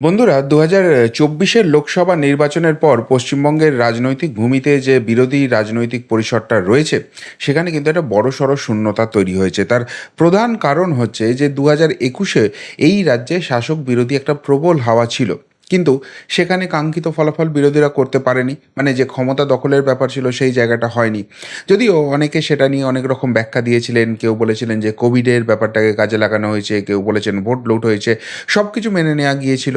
বন্ধুরা দু হাজার চব্বিশের লোকসভা নির্বাচনের পর পশ্চিমবঙ্গের রাজনৈতিক ভূমিতে যে বিরোধী রাজনৈতিক পরিসরটা রয়েছে, সেখানে কিন্তু একটা বড় বড়সড় শূন্যতা তৈরি হয়েছে। তার প্রধান কারণ হচ্ছে যে দু হাজার একুশে এই রাজ্যে শাসক বিরোধী একটা প্রবল হাওয়া ছিল। কিন্তু সেখানে কাঙ্ক্ষিত ফলাফল বিরোধীরা করতে পারেনি। মানে যে ক্ষমতা দখলের ব্যাপার ছিল সেই জায়গাটা হয়নি। যদিও অনেকে সেটা নিয়ে অনেক রকম ব্যাখ্যা দিয়েছিলেন। কেউ বলেছিলেন যে কোভিডের ব্যাপারটাকে কাজে লাগানো হয়েছে, কেউ বলেছেন ভোট লুট হয়েছে সব কিছু মেনে নেওয়া গিয়েছিল।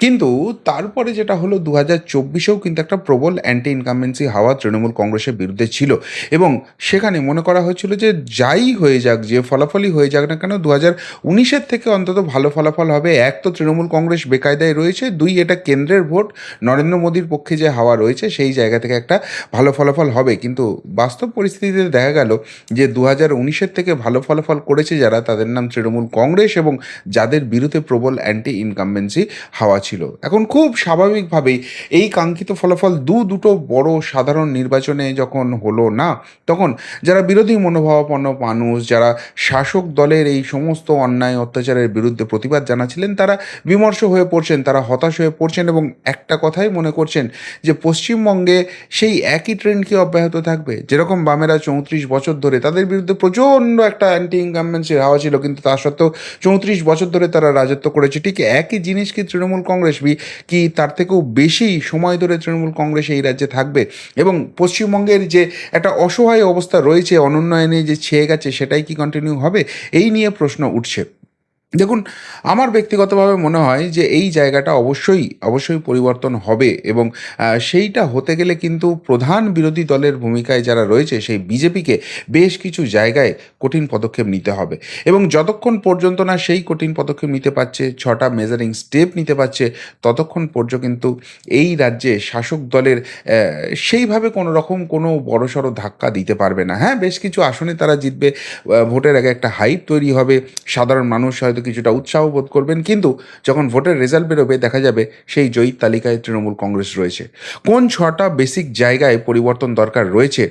কিন্তু তারপরে যেটা হলো দু হাজার চব্বিশেও কিন্তু একটা প্রবল অ্যান্টি ইনকামেন্সি হাওয়া তৃণমূল কংগ্রেসের বিরুদ্ধে ছিল। এবং সেখানে মনে করা হয়েছিল যে যাই হয়ে যাক, যে ফলাফলই হয়ে যাক না কেন দু হাজার উনিশের থেকে অন্তত ভালো ফলাফল হবে। এক তো তৃণমূল কংগ্রেস বেকায়দায় রয়েছে দুই এটা কেন্দ্রের ভোট। নরেন্দ্র মোদীর পক্ষে যে হাওয়া রয়েছে, সেই জায়গা থেকে একটা ভালো ফলাফল হবে। কিন্তু বাস্তব পরিস্থিতিতে দেখা গেল যে দু হাজার উনিশের থেকে ভালো ফলাফল করেছে যারা, তাদের নাম তৃণমূল কংগ্রেস এবং যাদের বিরুদ্ধে প্রবল অ্যান্টি ইনকামবেন্সি হাওয়া ছিল। এখন খুব স্বাভাবিকভাবেই এই কাঙ্ক্ষিত ফলাফল দু দুটো বড় সাধারণ নির্বাচনে যখন হলো না, তখন যারা বিরোধী মনোভাবাপন্ন মানুষ, যারা শাসক দলের এই সমস্ত অন্যায় অত্যাচারের বিরুদ্ধে প্রতিবাদ জানাচ্ছিলেন, তারা বিমর্ষ হয়ে পড়ছেন, তারা হতাশ হয়ে পড়ছেন এবং একটা কথাই মনে করছেন যে পশ্চিমবঙ্গে সেই একই ট্রেন্ড কি অব্যাহত থাকবে? যেরকম বামেরা চৌত্রিশ বছর ধরে তাদের বিরুদ্ধে প্রচণ্ড একটা অ্যান্টি ইনকামবেন্সির হাওয়া ছিল, কিন্তু তা সত্ত্বেও চৌত্রিশ বছর ধরে তারা রাজত্ব করেছে। ঠিক একই জিনিস কি তৃণমূল কংগ্রেস বি কি তার থেকেও বেশি সময় ধরে তৃণমূল কংগ্রেস এই রাজ্যে থাকবে? এবং পশ্চিমবঙ্গের যে একটা অসহায় অবস্থা রয়েছে অনুন্নয়নে যে ছেয়ে গেছে, সেটাই কি কন্টিনিউ হবে? এই নিয়ে প্রশ্ন উঠছে। দেখুন, আমার ব্যক্তিগতভাবে মনে হয় যে এই জায়গাটা অবশ্যই অবশ্যই পরিবর্তন হবে এবং সেইটা হতে গেলে কিন্তু প্রধান বিরোধী দলের ভূমিকায় যারা রয়েছে সেই বিজেপিকে বেশ কিছু জায়গায় কঠিন পদক্ষেপ নিতে হবে। এবং যতক্ষণ পর্যন্ত না সেই কঠিন পদক্ষেপ নিতে পারছে, ছটা মেজারিং স্টেপ নিতে পারছে, ততক্ষণ পর্যন্ত কিন্তু এই রাজ্যে শাসক দলের সেইভাবে কোনো রকম কোনো বড়সড় ধাক্কা দিতে পারবে না। হ্যাঁ বেশ কিছু আসনে তারা জিতবে ভোটের আগে একটা হাইপ তৈরি হবে, সাধারণ মানুষ হয়তো কিছুটা উৎসাহ বোধ করবেন। কিন্তু যখন ভোটের রেজাল্ট বেরোবে, দেখা যাবে সেই জয়ী তালিকায় তৃণমূল কংগ্রেস রয়েছে। কোন ছটা বেসিক জায়গায় পরিবর্তন দরকার রয়েছে?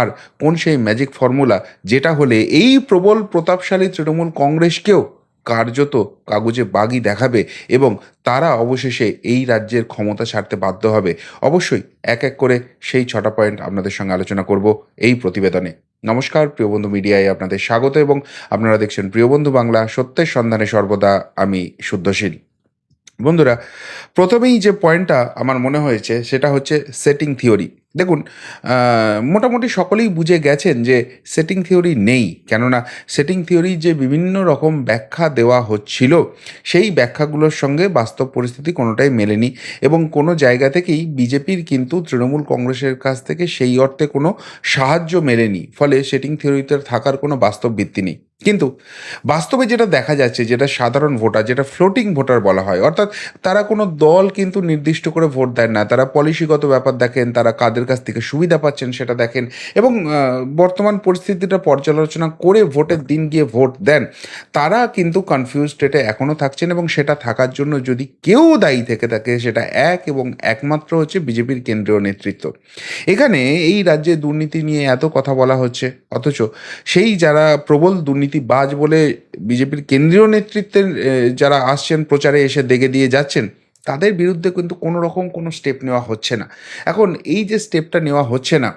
আর কোন সেই ম্যাজিক ফর্মুলা যেটা হলে এই প্রবল প্রতাপশালী তৃণমূল কংগ্রেসকেও কার্যত কাগজে বাগি দেখাবে এবং তারা অবশেষে এই রাজ্যের ক্ষমতা ছাড়তে বাধ্য হবে। অবশ্যই এক এক করে সেই ছটা পয়েন্ট আপনাদের সঙ্গে আলোচনা করব এই প্রতিবেদনে। নমস্কার, প্রিয় বন্ধু মিডিয়ায় আপনাদের স্বাগত এবং আপনারা দেখছেন প্রিয় বন্ধু বাংলা, সত্যের সন্ধানে সর্বদা আমি শুদ্ধশীল। বন্ধুরা, প্রথমেই যে পয়েন্টটা আমার মনে হয়েছে সেটা হচ্ছে সেটিং থিওরি দেখুন মোটামুটি সকলেই বুঝে গেছেন যে সেটিং থিওরি নেই। কেননা সেটিং থিওরি যে বিভিন্ন রকম ব্যাখ্যা দেওয়া হচ্ছিল, সেই ব্যাখ্যাগুলোর সঙ্গে বাস্তব পরিস্থিতি কোনোটাই মেলেনি এবং কোনো জায়গা থেকেই বিজেপির কিন্তু তৃণমূল কংগ্রেসের কাছ থেকে সেই অর্থে কোনো সাহায্য মেলেনি। ফলে সেটিং থিওরিতে থাকার কোনো বাস্তব ভিত্তি নেই। কিন্তু বাস্তবে যেটা দেখা যাচ্ছে, যেটা সাধারণ ভোটার, যেটা ফ্লোটিং ভোটার বলা হয়, অর্থাৎ তারা কোনো দল কিন্তু নির্দিষ্ট করে ভোট দেন না, তারা পলিসিগত ব্যাপার দেখেন, তারা কাদের কাছ থেকে সুবিধা পাচ্ছেন সেটা দেখেন। এবং বর্তমান পরিস্থিতিটা পর্যালোচনা করে ভোটের দিন গিয়ে ভোট দেন। তারা কিন্তু কনফিউজ স্টেটে এখনও থাকছেন এবং সেটা থাকার জন্য যদি কেউ দায়ী থেকে থাকে, সেটা এক এবং একমাত্র হচ্ছে বিজেপির কেন্দ্রীয় নেতৃত্ব। এখানে এই রাজ্যে দুর্নীতি নিয়ে এত কথা বলা হচ্ছে, অথচ সেই যারা প্রবল দুর্নীতিবাজ বলে বিজেপির কেন্দ্রীয় নেতৃত্বের যারা আসছেন, প্রচারে এসে দেখে দিয়ে যাচ্ছেন তাদের বিরুদ্ধে কিন্তু কোনো রকম কোনো স্টেপ নেওয়া হচ্ছে না। এখন এই যে স্টেপটা নেওয়া হচ্ছে না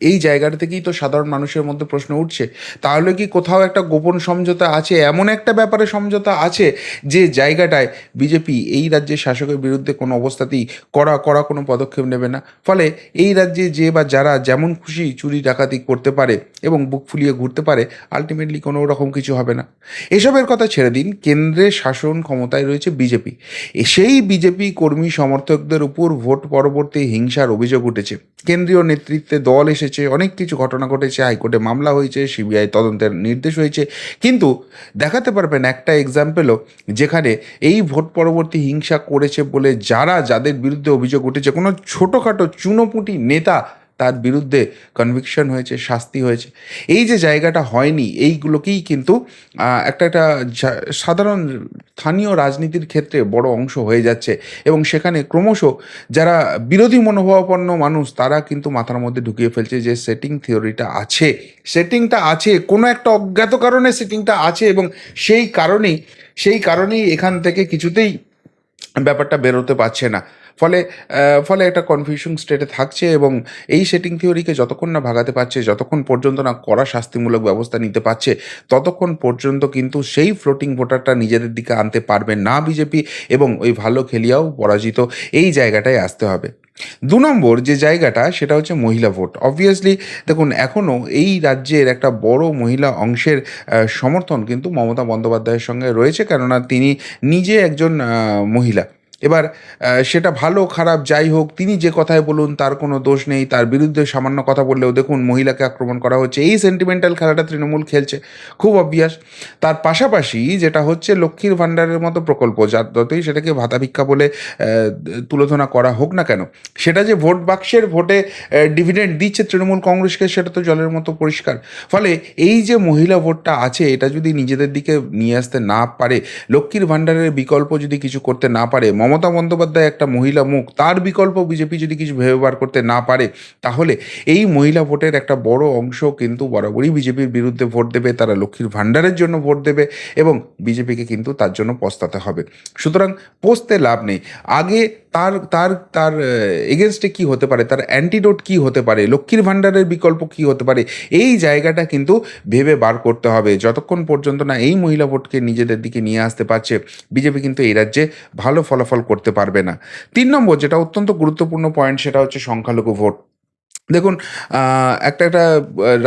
এই জায়গাটা থেকেই তো সাধারণ মানুষের মধ্যে প্রশ্ন উঠছে। তাহলে কি কোথাও একটা গোপন সমঝোতা আছে? এমন একটা ব্যাপারে সমঝোতা আছে যে জায়গাটায় বিজেপি এই রাজ্যের শাসকের বিরুদ্ধে কোনো অবস্থাতেই কড়া কড়া কোনো পদক্ষেপ নেবে না। ফলে এই রাজ্যে যে বা যারা যেমন খুশি চুরি ডাকাতি করতে পারে এবং বুক ফুলিয়ে ঘুরতে পারে আলটিমেটলি কোনো রকম কিছু হবে না। এসবের কথা ছেড়ে দিন কেন্দ্রের শাসন ক্ষমতায় রয়েছে বিজেপি। সেই বিজেপি কর্মী সমর্থকদের উপর ভোট পরবর্তী হিংসার অভিযোগ উঠেছে। কেন্দ্রীয় নেতৃত্বে দল এসেছে, অনেক কিছু ঘটনা ঘটেছে, হাইকোর্টে মামলা হয়েছে, সিবিআই তদন্তের নির্দেশ হয়েছে। কিন্তু দেখাতে পারবেন একটা এক্সাম্পেলও যেখানে এই ভোট পরবর্তী হিংসা করেছে বলে যারা, যাদের বিরুদ্ধে অভিযোগ উঠেছে, কোনো ছোটোখাটো চুনোপুটি নেতা তার বিরুদ্ধে কনভিকশন হয়েছে, শাস্তি হয়েছে। এই যে জায়গাটা হয়নি, এইগুলোকেই কিন্তু একটা একটা সাধারণ স্থানীয় রাজনীতির ক্ষেত্রে বড় অংশ হয়ে যাচ্ছে এবং সেখানে ক্রমশ যারা বিরোধী মনোভাবাপন্ন মানুষ, তারা কিন্তু মাথার মধ্যে ঢুকিয়ে ফেলছে যে সেটিং থিওরিটা আছে। সেটিংটা আছে, কোনো একটা অজ্ঞাত কারণে সেটিংটা আছে এবং সেই কারণেই সেই কারণেই এখান থেকে কিছুতেই ব্যাপারটা বেরোতে পারছে না। ফলে ফলে একটা কনফিউশন স্টেটে থাকছে এবং এই সেটিং থিওরিকে যতক্ষণ না ভাগাতে পারছে, যতক্ষণ পর্যন্ত না কড়া শাস্তিমূলক ব্যবস্থা নিতে পারছে, ততক্ষণ পর্যন্ত কিন্তু সেই ফ্লোটিং ভোটারটা নিজেদের দিকে আনতে পারবে না বিজেপি এবং ওই ভালো খেলিয়াও পরাজিত এই জায়গাটায় আসতে হবে। দু নম্বর যে জায়গাটা, সেটা হচ্ছে মহিলা ভোট। অবভিয়াসলি দেখুন এখনও এই রাজ্যের একটা বড় মহিলা অংশের সমর্থন কিন্তু মমতা বন্দ্যোপাধ্যায়ের সঙ্গে রয়েছে, কেননা তিনি নিজে একজন মহিলা। এবার সেটা ভালো, খারাপ, যাই হোক, তিনি যে কথায় বলুন, তার কোনো দোষ নেই, তার বিরুদ্ধে সামান্য কথা বললেও দেখুন, মহিলাকে আক্রমণ করা হচ্ছে। এই সেন্টিমেন্টাল খেলাটা তৃণমূল খেলছে, খুব অবভিয়াস তার পাশাপাশি যেটা হচ্ছে, লক্ষ্মীর ভাণ্ডারের মতো প্রকল্প, যার যতই সেটাকে ভাতা ভিক্ষা বলে তুলোধনা করা হোক না কেন, সেটা যে ভোট বাক্সের ভোটে ডিভিডেন্ড দিচ্ছে তৃণমূল কংগ্রেসকে, সেটা তো জলের মতো পরিষ্কার। ফলে এই যে মহিলা ভোটটা আছে, এটা যদি নিজেদের দিকে নিয়ে আসতে না পারে, লক্ষ্মীর ভাণ্ডারের বিকল্প যদি কিছু করতে না পারে, মমতা বন্দ্যোপাধ্যায় একটা মহিলা মুখ, তার বিকল্প বিজেপি যদি কিছু ভেবে বার করতে না পারে, তাহলে এই মহিলা ভোটের একটা বড় অংশ কিন্তু বরাবরই বিজেপির বিরুদ্ধে ভোট দেবে, তারা লক্ষ্মীর ভাণ্ডারের জন্য ভোট দেবে এবং বিজেপিকে কিন্তু তার জন্য পস্তাতে হবে। সুতরাং পোস্তে লাভ নেই। আগে তার তার তার এগেনস্টে কি হতে পারে? তার অ্যান্টিডোট কি হতে পারে? লক্ষ্মীর ভাণ্ডারের বিকল্প কি হতে পারে? এই জায়গাটা কিন্তু ভেবে বার করতে হবে। যতক্ষণ পর্যন্ত না এই মহিলা ভোটকে নিজেদের দিকে নিয়ে আসতে পারছে, বিজেপি কিন্তু এই রাজ্যে ভালো ফলাফল করতে পারবে না। তিন নম্বর, যেটা অত্যন্ত গুরুত্বপূর্ণ পয়েন্ট সেটা হচ্ছে সংখ্যালঘু ভোট। দেখুন একটা একটা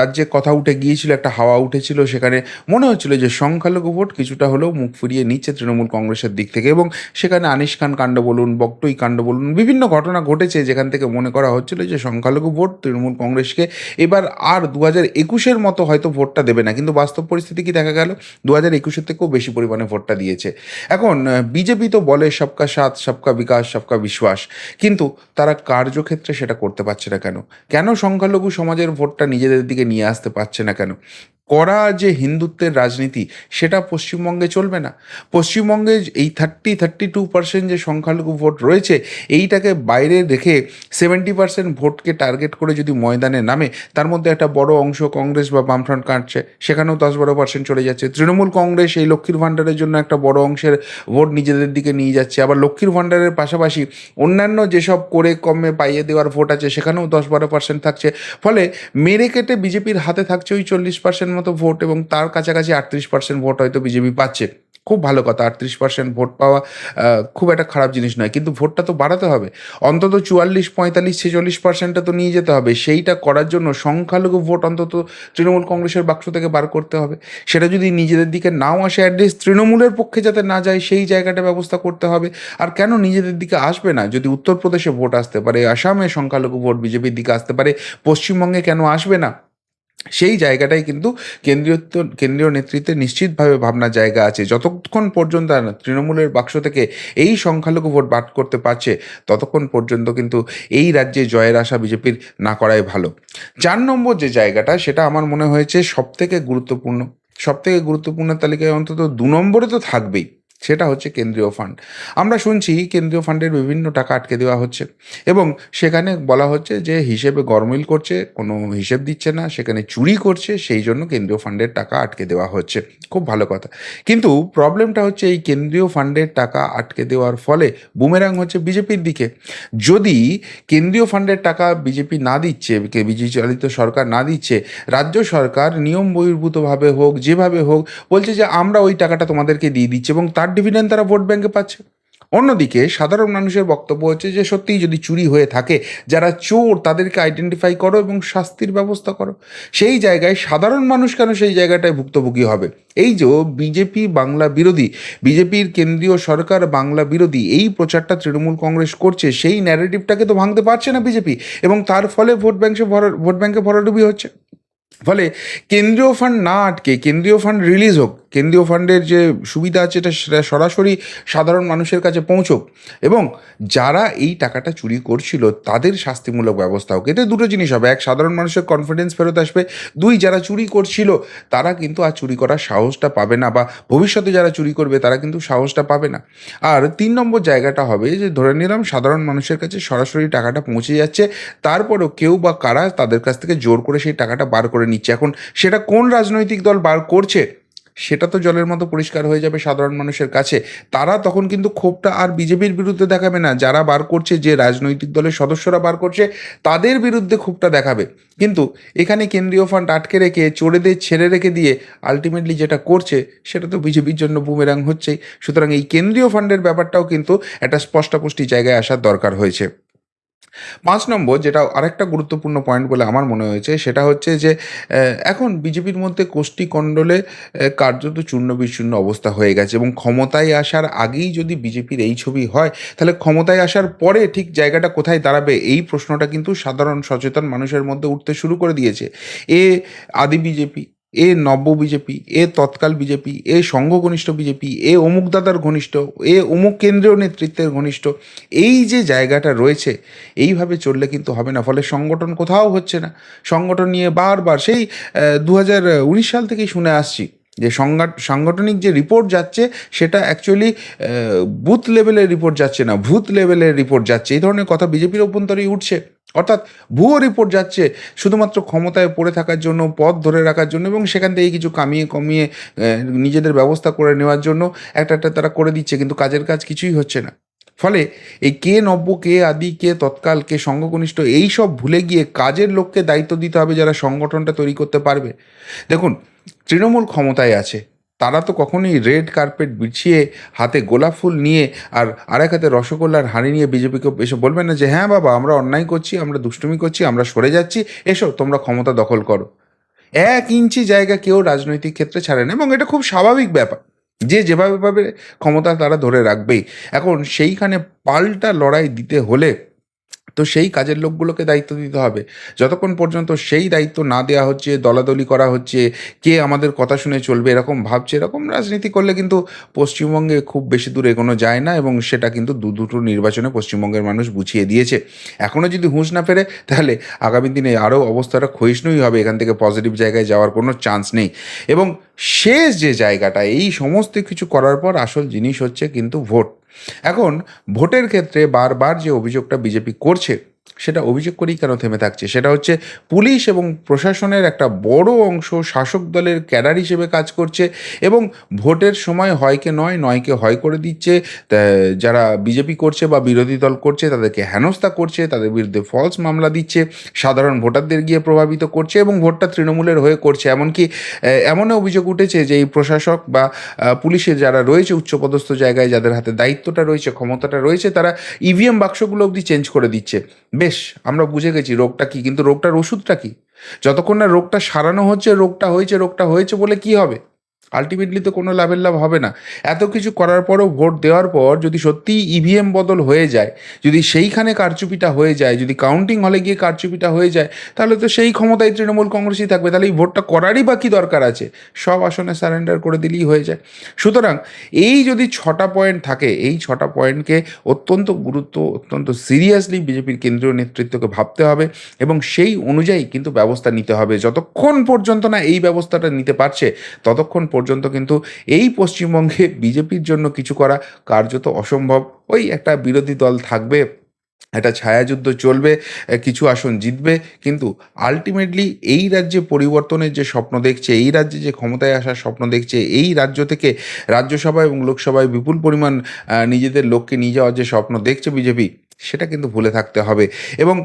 রাজ্যে কথা উঠে গিয়েছিল, একটা হাওয়া উঠেছিল, সেখানে মনে হচ্ছিল যে সংখ্যালঘু ভোট কিছুটা হলেও মুখ ফিরিয়ে নিচ্ছে তৃণমূল কংগ্রেসের দিক থেকে এবং সেখানে আনিস খান কাণ্ড বলুন বকটই কাণ্ড বলুন, বিভিন্ন ঘটনা ঘটেছে, যেখান থেকে মনে করা হচ্ছিল যে সংখ্যালঘু ভোট তৃণমূল কংগ্রেসকে এবার আর দু হাজার একুশের মতো হয়তো ভোটটা দেবে না। কিন্তু বাস্তব পরিস্থিতি কি দেখা গেল? দু হাজার একুশের থেকেও বেশি পরিমাণে ভোটটা দিয়েছে। এখন বিজেপি তো বলে সবকা সাথ, সবকা বিকাশ, সবকা বিশ্বাস, কিন্তু তারা কার্যক্ষেত্রে সেটা করতে পারছে না কেন? কেন সংখ্যালঘু সমাজের ভোটটা নিজেদের দিকে নিয়ে আসতে পারছে না কেন? করা যে হিন্দুত্বের রাজনীতি, সেটা পশ্চিমবঙ্গে চলবে না। পশ্চিমবঙ্গে এই থার্টি থার্টি টু পার্সেন্ট যে সংখ্যালঘু ভোট রয়েছে, এইটাকে বাইরে রেখে সেভেন্টি পার্সেন্ট ভোটকে টার্গেট করে যদি ময়দানে নামে, তার মধ্যে একটা বড় অংশ কংগ্রেস বা বামফ্রন্ট কাটছে। সেখানেও দশ বারো পার্সেন্ট চলে যাচ্ছে। তৃণমূল কংগ্রেস এই লক্ষ্মীর ভাণ্ডারের জন্য একটা বড় অংশের ভোট নিজেদের দিকে নিয়ে যাচ্ছে। আবার লক্ষ্মীর ভাণ্ডারের পাশাপাশি অন্যান্য যেসব করে কমে পাইয়ে দেওয়ার ভোট আছে, সেখানেও দশ বারো পার্সেন্ট থাকছে। ফলে মেরে কেটে বিজেপির হাতে থাকছে ওই চল্লিশ পার্সেন্ট মতো ভোট এবং তার কাছাকাছি আটত্রিশ পার্সেন্ট ভোট হয়তো বিজেপি পাচ্ছে। খুব ভালো কথা, আটত্রিশ পার্সেন্ট ভোট পাওয়া খুব একটা খারাপ জিনিস নয়। কিন্তু ভোটটা তো বাড়াতে হবে। অন্তত চুয়াল্লিশ, পঁয়তাল্লিশ, ছেচল্লিশ পার্সেন্টটা তো নিয়ে যেতে হবে। সেইটা করার জন্য সংখ্যালঘু ভোট অন্তত তৃণমূল কংগ্রেসের বাক্স থেকে বার করতে হবে। সেটা যদি নিজেদের দিকে নাও আসে অ্যাটলিস্ট তৃণমূলের পক্ষে যাতে না যায়, সেই জায়গাটা ব্যবস্থা করতে হবে। আর কেন নিজেদের দিকে আসবে না? যদি উত্তরপ্রদেশে ভোট আসতে পারে, আসামে সংখ্যালঘু ভোট বিজেপির দিকে আসতে পারে, পশ্চিমবঙ্গে কেন আসবে না? সেই জায়গাটাই কিন্তু কেন্দ্রীয় কেন্দ্রীয় নেতৃত্বে নিশ্চিতভাবে ভাবনা জায়গা আছে। যতক্ষণ পর্যন্ত তৃণমূলের বাক্স থেকে এই সংখ্যালঘু ভোট বাদ করতে পারছে, ততক্ষণ পর্যন্ত কিন্তু এই রাজ্যে জয়ের আশা বিজেপির না করাই ভালো। চার নম্বর যে জায়গাটা, সেটা আমার মনে হয়েছে সবথেকে গুরুত্বপূর্ণ। সবথেকে গুরুত্বপূর্ণ তালিকায় অন্তত দু নম্বরে তো থাকবেই। সেটা হচ্ছে কেন্দ্রীয় ফান্ড আমরা শুনছি কেন্দ্রীয় ফান্ডের বিভিন্ন টাকা আটকে দেওয়া হচ্ছে এবং সেখানে বলা হচ্ছে যে হিসেবে গরমিল করছে, কোনো হিসেব দিচ্ছে না, সেখানে চুরি করছে, সেই জন্য কেন্দ্রীয় ফান্ডের টাকা আটকে দেওয়া হচ্ছে। খুব ভালো কথা। কিন্তু প্রবলেমটা হচ্ছে এই কেন্দ্রীয় ফান্ডের টাকা আটকে দেওয়ার ফলে বুমেরাং হচ্ছে বিজেপির দিকে। যদি কেন্দ্রীয় ফান্ডের টাকা বিজেপি না দিচ্ছে বিজেপি চালিত সরকার না দিচ্ছে, রাজ্য সরকার নিয়ম বহির্ভূতভাবে হোক, যেভাবে হোক, বলছে যে আমরা ওই টাকাটা তোমাদেরকে দিয়ে দিচ্ছি এবং তার ডিভিডেন্ড তারা ভোট ব্যাংকে পাচ্ছে। অন্যদিকে সাধারণ মানুষের বক্তব্য হচ্ছে যে, সত্যিই যদি চুরি হয়ে থাকে, যারা চোর তাদেরকে আইডেন্টিফাই করো এবং শাস্তির ব্যবস্থা করো। সেই জায়গায় সাধারণ মানুষ কেন সেই জায়গাটায় ভুক্তভোগী হবে? এই যে বিজেপি বাংলা বিরোধী বিজেপির কেন্দ্রীয় সরকার বাংলা বিরোধী, এই প্রচারটা তৃণমূল কংগ্রেস করছে, সেই ন্যারেটিভটাকে তো ভাঙতে পারছে না বিজেপি এবং তার ফলে ভোট ব্যাংকে ভরা ভোট ব্যাংকে ভরাডুবি হচ্ছে। ফলে কেন্দ্রীয় ফান্ড না আটকে, কেন্দ্রীয় ফান্ড রিলিজ হোক কেন্দ্রীয় ফান্ডের যে সুবিধা আছে, এটা সেটা সরাসরি সাধারণ মানুষের কাছে পৌঁছোক। এবং যারা এই টাকাটা চুরি করছিল, তাদের শাস্তিমূলক ব্যবস্থা হোক। এতে দুটো জিনিস হবে। এক, সাধারণ মানুষের কনফিডেন্স ফেরত আসবে। দুই, যারা চুরি করছিল, তারা কিন্তু আর চুরি করার সাহসটা পাবে না বা ভবিষ্যতে যারা চুরি করবে, তারা কিন্তু সাহসটা পাবে না। আর তিন নম্বর জায়গাটা হবে যে, ধরে নিলাম সাধারণ মানুষের কাছে সরাসরি টাকাটা পৌঁছে যাচ্ছে, তারপরেও কেউ বা কারা তাদের কাছ থেকে জোর করে সেই টাকাটা বার করে নিচ্ছে। এখন সেটা কোন রাজনৈতিক দল বার করছে সেটা তো জলের মতো পরিষ্কার হয়ে যাবে সাধারণ মানুষের কাছে। তারা তখন কিন্তু ক্ষোভটা আর বিজেপির বিরুদ্ধে দেখাবে না। যারা বার করছে, যে রাজনৈতিক দলের সদস্যরা বার করছে, তাদের বিরুদ্ধে ক্ষোভটা দেখাবে। কিন্তু এখানে কেন্দ্রীয় ফান্ড আটকে রেখে, চোরেদের ছেড়ে রেখে দিয়ে আলটিমেটলি যেটা করছে, সেটা তো বিজেপির জন্য বুমেরাং হচ্ছেই। সুতরাং এই কেন্দ্রীয় ফান্ডের ব্যাপারটাও কিন্তু একটা স্পষ্টাপুষ্টি জায়গায় আসার দরকার হয়েছে। পাঁচ নম্বর যেটা আরেকটা গুরুত্বপূর্ণ পয়েন্ট বলে আমার মনে হয়েছে, সেটা হচ্ছে যে এখন বিজেপির মধ্যে কোষ্ঠী কণ্ডলে কার্যত চূর্ণ বিচূর্ণ অবস্থা হয়ে গেছে এবং ক্ষমতায় আসার আগেই যদি বিজেপির এই ছবি হয়, তাহলে ক্ষমতায় আসার পরে ঠিক জায়গাটা কোথায় দাঁড়াবে? এই প্রশ্নটা কিন্তু সাধারণ সচেতন মানুষের মধ্যে উঠতে শুরু করে দিয়েছে। এ আদি বিজেপি এ নব্য বিজেপি, এ তৎকাল বিজেপি, এ সংঘ ঘনিষ্ঠ বিজেপি, এ অমুক দাদার ঘনিষ্ঠ, এ অমুক কেন্দ্রীয় নেতৃত্বের ঘনিষ্ঠ, এই যে জায়গাটা রয়েছে, এইভাবে চললে কিন্তু হবে না। ফলে সংগঠন কোথাও হচ্ছে না। সংগঠন নিয়ে বারবার সেই দু হাজার উনিশ সাল থেকেই শুনে আসছি যে সংগা- সাংগঠনিক যে রিপোর্ট যাচ্ছে, সেটা অ্যাকচুয়ালি বুথ লেভেলের রিপোর্ট যাচ্ছে না, ভূত লেভেলের রিপোর্ট যাচ্ছে। এই ধরনের কথা বিজেপির অভ্যন্তরেই উঠছে। অর্থাৎ ভুয়ো রিপোর্ট যাচ্ছে শুধুমাত্র ক্ষমতায় পড়ে থাকার জন্য পদ ধরে রাখার জন্য এবং সেখান থেকে কিছু কামিয়ে কমিয়ে নিজেদের ব্যবস্থা করে নেওয়ার জন্য একটা একটা তারা করে দিচ্ছে, কিন্তু কাজের কাজ কিছুই হচ্ছে না। ফলে এই কে নব্য, কে আদি, কে তৎকাল, কে সংঘকনিষ্ঠ, এই সব ভুলে গিয়ে কাজের লোককে দায়িত্ব দিতে হবে যারা সংগঠনটা তৈরি করতে পারবে। দেখুন, তৃণমূল ক্ষমতায় আছে। তারা তো কখনোই রেড কার্পেট বিছিয়ে হাতে গোলাপ ফুল নিয়ে আর আরেক হাতে রসগোল্লার হাঁড়ি নিয়ে বিজেপিকে এসে বলবেন না যে হ্যাঁ বাবা, আমরা অন্যায় করছি, আমরা দুষ্টুমি করছি, আমরা সরে যাচ্ছি। এসো, তোমরা ক্ষমতা দখল করো। এক ইঞ্চি জায়গা কেউ রাজনৈতিক ক্ষেত্রে ছাড়ে না এবং এটা খুব স্বাভাবিক ব্যাপার। যে যেভাবে ক্ষমতা তারা ধরে রাখবেই। এখন সেইখানে পাল্টা লড়াই দিতে হলে তো সেই কাজের লোকগুলোকে দায়িত্ব দিতে হবে। যতক্ষণ পর্যন্ত সেই দায়িত্ব না দেওয়া হচ্ছে, দলাদলি করা হচ্ছে, কে আমাদের কথা শুনে চলবে, এরকম ভাবছে, এরকম রাজনীতি করলে কিন্তু পশ্চিমবঙ্গে খুব বেশি দূর এগোনো যায় না এবং সেটা কিন্তু দু দুটো নির্বাচনে পশ্চিমবঙ্গের মানুষ বুঝিয়ে দিয়েছে। এখনও যদি হুঁশ না ফেরে, তাহলে আগামী দিনে আরও অবস্থাটা ক্ষয়িষ্ণুই হবে, এখান থেকে পজিটিভ জায়গায় যাওয়ার কোনো চান্স নেই। এবং শেষ যে জায়গাটা, এই সমস্ত কিছু করার পর আসল জিনিস হচ্ছে কিন্তু ভোট। এখন ভোটের ক্ষেত্রে বারবার যে অভিযোগটা বিজেপি করছে সেটা অভিযোগ করেই কেন থেমে থাকছে? সেটা হচ্ছে পুলিশ এবং প্রশাসনের একটা বড় অংশ শাসক দলের ক্যাডার হিসেবে কাজ করছে এবং ভোটের সময় হয়কে নয় নয়কে হয় করে দিচ্ছে। যারা বিজেপি করছে বা বিরোধী দল করছে তাদেরকে হেনস্থা করছে তাদের বিরুদ্ধে ফলস মামলা দিচ্ছে সাধারণ ভোটারদের গিয়ে প্রভাবিত করছে এবং ভোটটা তৃণমূলের হয়ে করছে। এমনকি আহ, এমনও অভিযোগ উঠেছে যে এই প্রশাসক বা পুলিশের যারা রয়েছে উচ্চপদস্থ জায়গায় যাদের হাতে দায়িত্বটা রয়েছে ক্ষমতাটা রয়েছে তারা ইভিএম বাক্সগুলো অবধি চেঞ্জ করে দিচ্ছে। বেশ, আমরা বুঝে গেছি রোগটা কি, কিন্তু রোগটার ওষুধটা কি? যতক্ষণ না রোগটা সারানো হচ্ছে, রোগটা হয়েছে রোগটা হয়েছে বলে কি হবে? আলটিমেটলি তো কোনো লাভের লাভ হবে না। এত কিছু করার পরও ভোট দেওয়ার পর যদি সত্যিই ইভিএম বদল হয়ে যায়, যদি সেইখানে কারচুপিটা হয়ে যায়, যদি কাউন্টিং হলে গিয়ে কারচুপিটা হয়ে যায়, তাহলে তো সেই ক্ষমতায় তৃণমূল কংগ্রেসই থাকবে। তাহলে এই ভোটটা করারই বা কী দরকার আছে? সব আসনে সারেন্ডার করে দিলেই হয়ে যায়। সুতরাং এই যদি ছটা পয়েন্ট থাকে, এই ছটা পয়েন্টকে অত্যন্ত গুরুত্ব, অত্যন্ত সিরিয়াসলি বিজেপির কেন্দ্রীয় নেতৃত্বকে ভাবতে হবে এবং সেই অনুযায়ী কিন্তু ব্যবস্থা নিতে হবে। যতক্ষণ পর্যন্ত না এই ব্যবস্থাটা নিতে পারছে, ততক্ষণ পর্যন্ত কিন্তু এই পশ্চিমবঙ্গে বিজেপির জন্য কিছু করা কার্যত অসম্ভব। ওই একটা বিরোধী দল থাকবে, একটা ছায়াযুদ্ধ চলবে কিছু আসন জিতবে, কিন্তু আলটিমেটলি এই রাজ্যে পরিবর্তনের যে স্বপ্ন দেখছে, এই রাজ্যে যে ক্ষমতায় আসার স্বপ্ন দেখছে, এই রাজ্য থেকে রাজ্যসভা এবং লোকসভায় বিপুল পরিমাণ নিজেদের লোককে নিয়ে যাওয়ার যে স্বপ্ন দেখছে বিজেপি সেটা কিন্তু ভুলে থাকতে হবে। এবং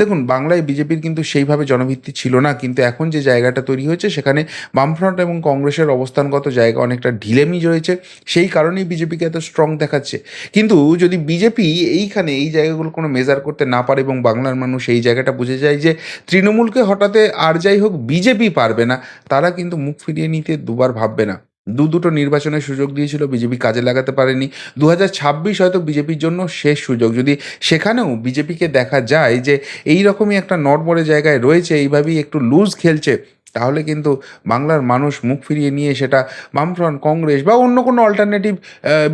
দেখুন, বাংলায় বিজেপির কিন্তু সেইভাবে জনভিত্তি ছিল না, কিন্তু এখন যে জায়গাটা তৈরি হয়েছে, সেখানে বামফ্রন্ট এবং কংগ্রেসের অবস্থানগত জায়গা অনেকটা ঢিলেমি রয়েছে, সেই কারণেই বিজেপিকে এত স্ট্রং দেখাচ্ছে। কিন্তু যদি বিজেপি এইখানে এই জায়গাগুলো কোনো মেজার করতে না পারে এবং বাংলার মানুষ এই জায়গাটা বুঝে যায় যে, তৃণমূলকে হঠাতে আর যাই হোক বিজেপি পারবে না, তারা কিন্তু মুখ ফিরিয়ে নিতে দুবার ভাববে না। দু দুটো নির্বাচনের সুযোগ দিয়েছিল, বিজেপি কাজে লাগাতে পারেনি। দু হাজার ছাব্বিশ হয়তো বিজেপির জন্য শেষ সুযোগ। যদি সেখানেও বিজেপিকে দেখা যায় যে এই রকমই একটা নটবড়ে জায়গায় রয়েছে, এইভাবেই একটু লুজ খেলছে, তাহলে কিন্তু বাংলার মানুষ মুখ ফিরিয়ে নিয়ে সেটা বামফ্রন্ট কংগ্রেস বা অন্য কোনো অল্টারনেটিভ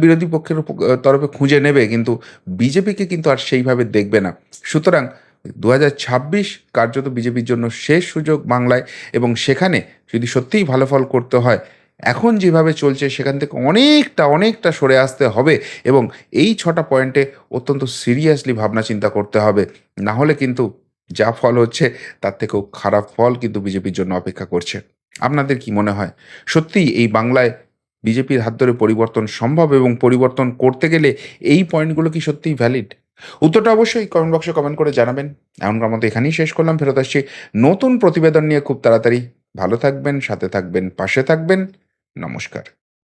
বিরোধী পক্ষের তরফে খুঁজে নেবে, কিন্তু বিজেপিকে কিন্তু আর সেইভাবে দেখবে না। সুতরাং দু হাজার ছাব্বিশ কার্যত বিজেপির জন্য শেষ সুযোগ বাংলায়, এবং সেখানে যদি সত্যিই ভালো ফল করতে হয় এখন যেভাবে চলছে, সেখান থেকে অনেকটা অনেকটা সরে আসতে হবে এবং এই ছটা পয়েন্টে অত্যন্ত সিরিয়াসলি ভাবনা চিন্তা করতে হবে। না হলে কিন্তু যা ফল হচ্ছে, তার থেকেও খারাপ ফল কিন্তু বিজেপির জন্য অপেক্ষা করছে। আপনাদের কি মনে হয়? সত্যিই এই বাংলায় বিজেপির হাত ধরে পরিবর্তন সম্ভব এবং পরিবর্তন করতে গেলে এই পয়েন্টগুলো কি সত্যিই ভ্যালিড উত্তরটা অবশ্যই কমেন্ট বক্সে কমেন্ট করে জানাবেন। এমনকার মতো এখানেই শেষ করলাম, ফেরত আসছি নতুন প্রতিবেদন নিয়ে খুব তাড়াতাড়ি। ভালো থাকবেন, সাথে থাকবেন, পাশে থাকবেন। নমস্কার।